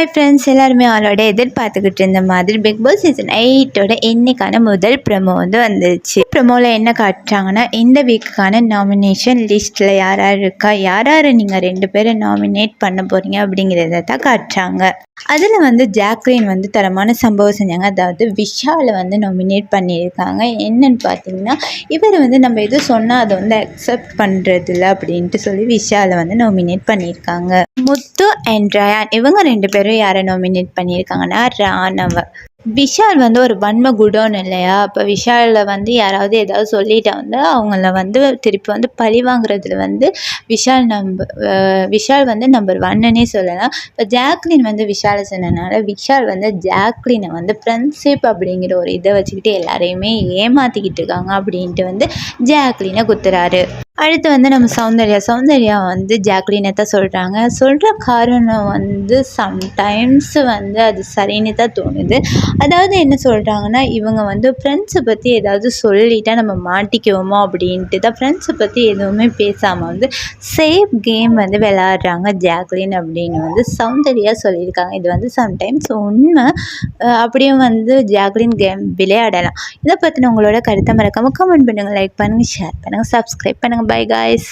Hi friends எல்லாருமே அவளோட எதிர்பார்த்துக்கிட்டு இருந்த மாதிரி பிக் பாஸ் சீசன் எயிட்டோட இன்னைக்கான முதல் ப்ரமோ வந்து வந்துச்சு. ப்ரமோவில் என்ன காட்டுறாங்கன்னா இந்த வீக்குக்கான நாமினேஷன் லிஸ்ட்டில் யார் யார் இருக்கா யார் யார் நீங்கள் ரெண்டு பேரை நாமினேட் பண்ண போகிறீங்க அப்படிங்கிறத தான் காட்டுறாங்க. அதில் வந்து ஜாக்லின் வந்து தரமான சம்பவம் செஞ்சாங்க. அதாவது விஷாலை வந்து நாமினேட் பண்ணியிருக்காங்க. என்னன்னு பார்த்தீங்கன்னா இவர் வந்து நம்ம எதுவும் சொன்னால் அதை வந்து அக்செப்ட் பண்ணுறதில்ல அப்படின்ட்டு சொல்லி விஷாலை வந்து நாமினேட் பண்ணியிருக்காங்க. முத்து அண்ட் ரயான் இவங்க ரெண்டு பேரும் யாரை நாமினேட் பண்ணியிருக்காங்கன்னா ராணவ. விஷால் வந்து ஒரு வன்ம குடோன் இல்லையா? அப்போ விஷாலில் வந்து யாராவது ஏதாவது சொல்லிட்டா வந்து அவங்கள வந்து திருப்பி வந்து பழி வாங்குறதுல வந்து விஷால் நம்ப விஷால் வந்து நம்பர் ஒன்னுனே சொல்லலாம். இப்போ ஜாக்லின் வந்து விஷாலை சொன்னனால விஷால் வந்து ஜாக்லினை வந்து ஃப்ரெண்ட்ஷிப் அப்படிங்கிற ஒரு இதை வச்சுக்கிட்டு எல்லாரையுமே ஏமாற்றிக்கிட்டு இருக்காங்க அப்படின்ட்டு வந்து ஜாக்லினை குத்துறாரு. அடுத்து வந்து நம்ம சௌந்தர்யா. சௌந்தர்யா வந்து ஜாக்லினை தான் சொல்கிறாங்க சொல்கிற காரணம் வந்து சம்டைம்ஸ் வந்து அது சரின்னு தான் தோணுது. அதாவது என்ன சொல்கிறாங்கன்னா இவங்க வந்து ஃப்ரெண்ட்ஸை பற்றி ஏதாவது சொல்லிட்டா நம்ம மாட்டிக்குவோமோ அப்படின்ட்டு தான் ஃப்ரெண்ட்ஸை பற்றி எதுவுமே பேசாமல் வந்து சேஃப் கேம் வந்து விளாட்றாங்க ஜாக்லின் அப்படின்னு வந்து சௌந்தர்யா சொல்லியிருக்காங்க. இது வந்து சம்டைம்ஸ் உண்மை. அப்படியும் வந்து ஜாக்லின் கேம் விளையாடலாம். இதை பற்றின உங்களோட கருத்தை மறக்காமல் கமெண்ட் பண்ணுங்கள் லைக் பண்ணுங்கள் ஷேர் பண்ணுங்கள் சப்ஸ்கிரைப் பண்ணுங்கள் பை காய்ஸ்